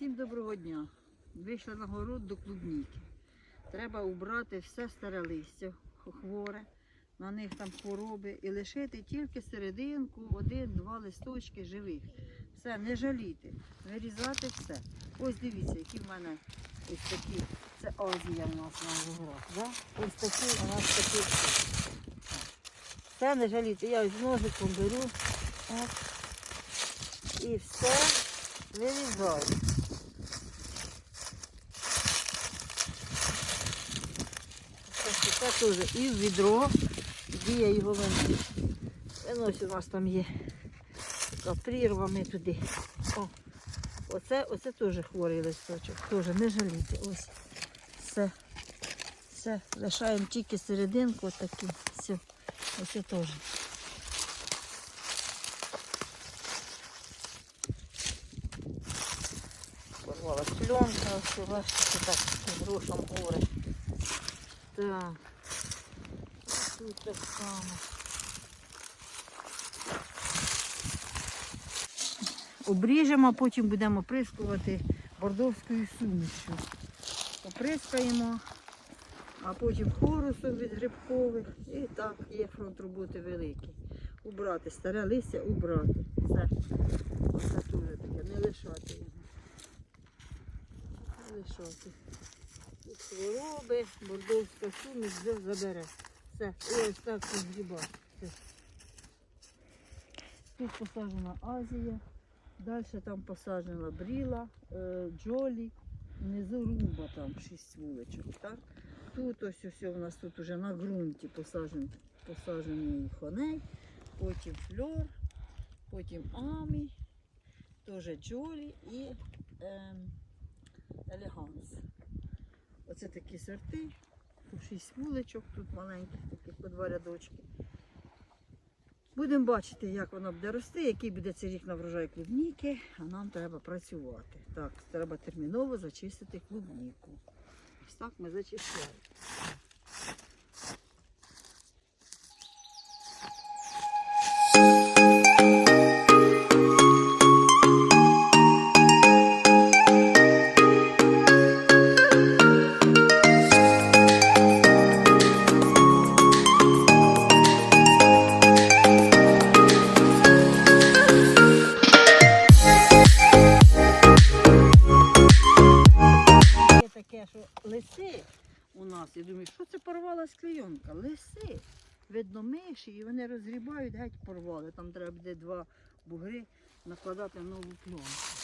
Всім доброго дня. Вийшла на город до клубніки. Треба убрати все старе листя хворе, на них там хвороби і лишити тільки серединку, один-два листочки живих. Все, не жаліти, вирізати все. Ось дивіться, які в мене ось такі. Це Азія у нас на горах. Да? Ось такі у нас такі. Все не жаліти. Я ось ножиком беру. От, і все вирізаю. Ось Це теж і в відро, де я його виношу. У нас там є така прірва, ми туди. О, оце, оце теж хворий листочок, теж не жалійте. Ось все. Все, лишаємо тільки серединку отаку. Все, оце теж. Порвала пленка, все, бачите, так з грошем горе. Так. Тут так само. Обріжемо, а потім будемо прискувати бордовською сумішю. Поприскаємо, а потім хорусом від грибкових. І так є фронт роботи великий. Убрати старе листя, убрати. Все. Оце теж таке, не лишати його. Не лишати. Хвороби, бордовська суміш вже забере. Все, ось так. Все. Тут посаджена Азія, далі там посаджена бріла, е, джолі, внизу румба там шість вуличок. Так? Тут ось ось у нас тут уже на ґрунті посаджений, посаджений хоней, потім фльор, потім амі, теж джолі і ем, елеганс. Оце такі сорти. Тут шість вуличок, тут маленьких таких по два рядочки. Будемо бачити, як воно буде рости, який буде цей рік на врожай клубніки, а нам треба працювати. Так, треба терміново зачистити клубніку. Ось так ми зачищаємо. Нас, я думаю, що це порвалась клейонка? Лиси. Видно миші, і вони розгрібають, геть порвали. Там треба буде два бугри накладати нову пленку.